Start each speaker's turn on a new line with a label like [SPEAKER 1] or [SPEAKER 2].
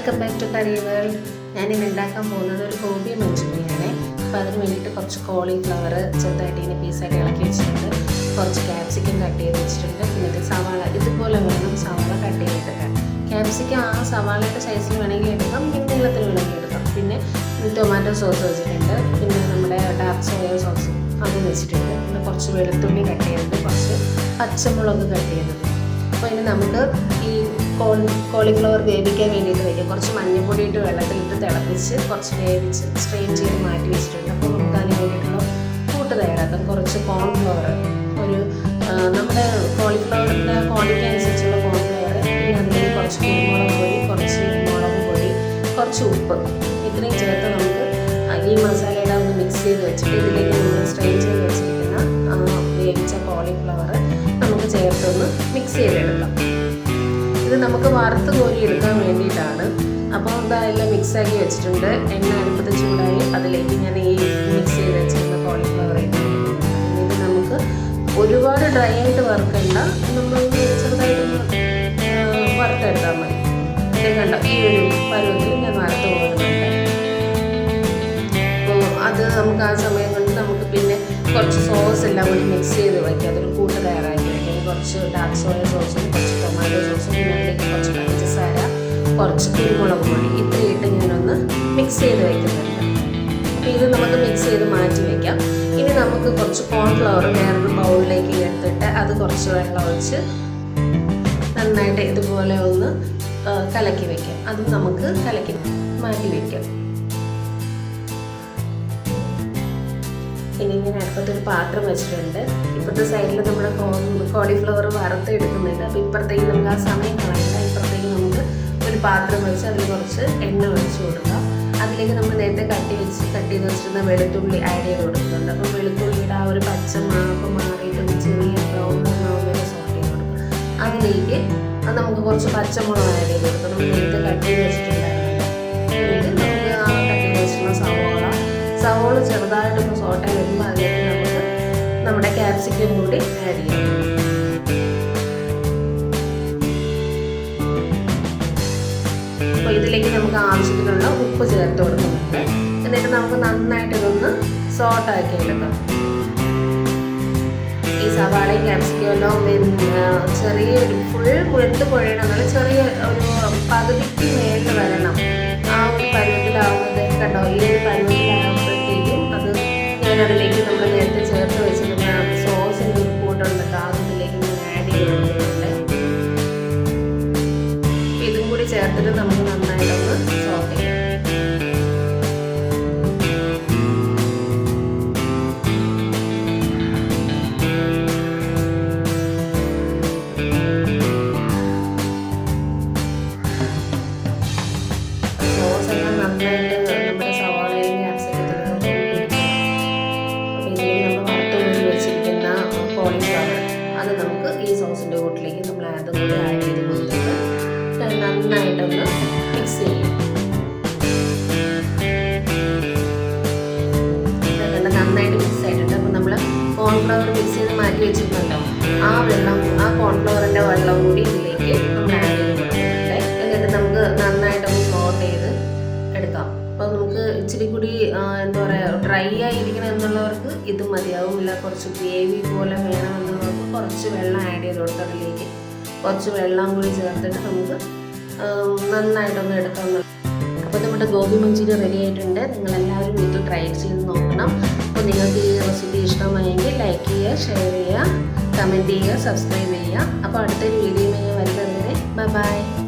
[SPEAKER 1] Welcome back to curry world ഞാനിന്ന് ഉണ്ടാക്കാൻ പോകുന്നത് ഒരു ഗോബി മഞ്ചൂരിയാണ് അപ്പോൾ അതിന് വേണ്ടിയിട്ട് കുറച്ച് കോളിഫ്ലവർ ചെറുതായിട്ട് ഇങ്ങനെ പീസായിട്ട് ഇളക്കി വെച്ചിട്ടുണ്ട്. കുറച്ച് ക്യാപ്സിക്കം കട്ട് ചെയ്ത് വെച്ചിട്ടുണ്ട്. പിന്നെ സവാള ഇതുപോലെ വേണം സവാള കട്ട് ചെയ്തെടുക്കാൻ ക്യാപ്സിക്കം ആ സവാളയുടെ സൈസിൽ വേണമെങ്കിൽ എടുക്കാം. പിന്നെ നീളത്തിൽ വേണമെങ്കിൽ എടുക്കാം. പിന്നെ ടൊമാറ്റോ സോസ് വെച്ചിട്ടുണ്ട്. പിന്നെ നമ്മുടെ ഡാർക്ക് സോയ സോസും അതും വെച്ചിട്ടുണ്ട്. പിന്നെ കുറച്ച് വെളുത്തുള്ളി കട്ട് ചെയ്തിട്ട് കുറച്ച് പച്ചമുളക് കട്ട് ചെയ്തത് അപ്പോൾ ഇനി നമുക്ക് ഈ കോൾ കോളിഫ്ലവർ വേവിക്കാൻ വേണ്ടിയിട്ട് വയ്ക്കാം. കുറച്ച് മഞ്ഞൾപ്പൊടി ഇട്ട് വെള്ളത്തിൽ ഇട്ട് തിളപ്പിച്ച് കുറച്ച് വേവിച്ച് സ്ട്രെയിൻ ചെയ്ത് മാറ്റി വെച്ചിട്ടുണ്ട്. അപ്പോൾ നമുക്ക് അതിന് വേണ്ടിയിട്ടുള്ള കൂട്ട് തയ്യാറാക്കാം. കുറച്ച് കോൺഫ്ലവർ ഒരു നമ്മുടെ കോളിഫ്ലവറിന്റെ ക്വാളിറ്റി അനുസരിച്ചുള്ള കോൺഫ്ലവർ പിന്നെ കുറച്ച് കുരുമുളക് പൊടി കുറച്ച് മുളക് പൊടി കുറച്ച് ഉപ്പ്. ഇത്രയും ചേർത്ത് നമുക്ക് ഈ മസാലയുടെ ഒന്ന് മിക്സ് ചെയ്ത് വെച്ചിട്ട് ഇതിലേക്ക് നമ്മൾ സ്ട്രെയിൻ ചെയ്ത് വെച്ചിരിക്കുന്ന ചേർത്തൊന്ന് മിക്സ് ചെയ്തെടുക്കാം. ഇത് നമുക്ക് വറുത്ത് കോരി എടുക്കാൻ വേണ്ടിയിട്ടാണ്. അപ്പോൾ ഇതെല്ലാം മിക്സാക്കി വെച്ചിട്ടുണ്ട്. എണ്ണ അടുപ്പത്ത് ചൂടായി അതിലേക്ക് ഞാൻ ഈ മിക്സ് ചെയ്ത് വെച്ചിരുന്ന കോളിഫ്ലവർ ഇത് നമുക്ക് ഒരുപാട് ഡ്രൈ ആയിട്ട് വറുക്കണ്ട. നമ്മൾ ചെറുതായിട്ടൊന്ന് വറുത്തെടുത്താൽ മതി. ഇത് കണ്ട? ഈ ഒരു പരുവത്തിൽ ഞാൻ വറുത്ത് പോകുന്നുണ്ട്. അപ്പോൾ അത് നമുക്ക് ആ സമയം കൊണ്ട് നമുക്ക് പിന്നെ കുറച്ച് സോസ് എല്ലാം കൂടി മിക്സ് ചെയ്ത് വയ്ക്കാം അതൊരു കൂട്ട് തയ്യാറാക്കി കുറച്ച് ഡാർക്ക് സോയ സോസും കുറച്ച് ടൊമാറ്റോ സോസും പിന്നെ അതിലേക്ക് കുറച്ച് പഞ്ചസാര കുറച്ച് കുരുമുളക് പൊടി ഇത്രയിട്ട് ഞാനൊന്ന് മിക്സ് ചെയ്ത് വയ്ക്കുന്നുണ്ട് അപ്പോൾ ഇത് നമുക്ക് മിക്സ് ചെയ്ത് മാറ്റി വയ്ക്കാം ഇനി നമുക്ക് കുറച്ച് കോൺഫ്ലവർ വേറൊരു ബൗളിലേക്ക് എടുത്തിട്ട് അത് കുറച്ച് വെള്ളം ഒഴിച്ച് നന്നായിട്ട് ഇതുപോലെ ഒന്ന് കലക്കി വയ്ക്കാം അത് നമുക്ക് കലക്കി മാറ്റി വയ്ക്കാം ഇനി ഇങ്ങനെ അടുപ്പത്തൊരു പാത്രം വെച്ചിട്ടുണ്ട്. ഇപ്പോഴത്തെ സൈഡിൽ നമ്മുടെ കോളിഫ്ലവർ വറുത്തെടുക്കുന്നുണ്ട് അപ്പോൾ ഇപ്പുറത്തേക്ക് നമുക്ക് ആ സമയം കളയണ്ട. ഇപ്പുറത്തേക്ക് നമുക്ക് ഒരു പാത്രം വെച്ച് അതിൽ കുറച്ച് എണ്ണ ഒഴിച്ച് കൊടുക്കാം. അതിലേക്ക് നമ്മൾ നേരത്തെ കട്ടി വെച്ച് കട്ടി ചെയ്ത് വെച്ചിരുന്ന വെളുത്തുള്ളി ആഡ് ചെയ്ത് കൊടുക്കുന്നുണ്ട്. അപ്പോൾ വെളുത്തുള്ളിയുടെ ആ ഒരു പച്ച മാപ്പ് മാറിയിട്ട് ചെറിയ ബ്രൗൺ വരെ സോട്ട് ചെയ്ത് കൊടുക്കും. അതിലേക്ക് അത് നമുക്ക് കുറച്ച് പച്ചമുളക് ആഡ് ചെയ്ത് കൊടുക്കാം. നമ്മൾ നേരത്തെ കട്ടി ചെയ്ത് വെച്ചിട്ടുണ്ടായിരുന്നു നമുക്ക് ആ കട്ടി വെച്ചിട്ടുള്ള സവോള. സവോള ചെറുതായിട്ടൊന്ന് ക്യാപ്സിക്കം കൂടി ആഡ് ചെയ്യാം അപ്പോൾ ഇതിലേക്ക് നമുക്ക് ആവശ്യത്തിനുള്ള ഉപ്പ് ചേർത്ത് കൊടുക്കുന്നുണ്ട്. എന്നിട്ട് നമുക്ക് നന്നായിട്ട് ഇതൊന്ന് സോട്ടാക്കി എടുക്കാം. ഈ സവാളയും ക്യാപ്സിക്കും എല്ലാം ചെറിയൊരു ഫുൾ വെന്ത് കുഴയണമെന്നുള്ള ചെറിയ ഒരു പകുതിക്ക് മേളിൽ സോസിന്റെ കൂട്ടിലേക്ക് നമ്മൾ അതും കൂടി ആഡ് ചെയ്ത് കൊടുത്തിട്ട് നന്നായിട്ടൊന്ന് മിക്സ് ചെയ്യും. ആയിരിക്കണം എന്നുള്ളവർക്ക് ഇത് മതിയാവുമില്ല കുറച്ച് ഗ്രേവി പോലെ വേണമെന്നുള്ളവർക്ക് കുറച്ച് വെള്ളം ആഡ് ചെയ്ത് കൊടുത്ത് അതിലേക്ക് കുറച്ച് വെള്ളം കൂടി ചേർത്തിട്ട് നമുക്ക് നന്നായിട്ടൊന്ന് എടുക്കാം അപ്പോൾ നമ്മുടെ ഗോബി മഞ്ചൂരി റെഡി ആയിട്ടുണ്ട്. നിങ്ങളെല്ലാവരും ഇത് ട്രൈ ചെയ്ത് നോക്കണം. അപ്പോൾ നിങ്ങൾക്ക് ഈ റെസിപ്പി ഇഷ്ടമായെങ്കിൽ ലൈക്ക് ചെയ്യുക ഷെയർ ചെയ്യുക കമന്റ് ചെയ്യുക സബ്സ്ക്രൈബ് ചെയ്യുക. അപ്പോൾ അടുത്തൊരു ഞാൻ വരുന്നത് വരെ ബൈ ബൈ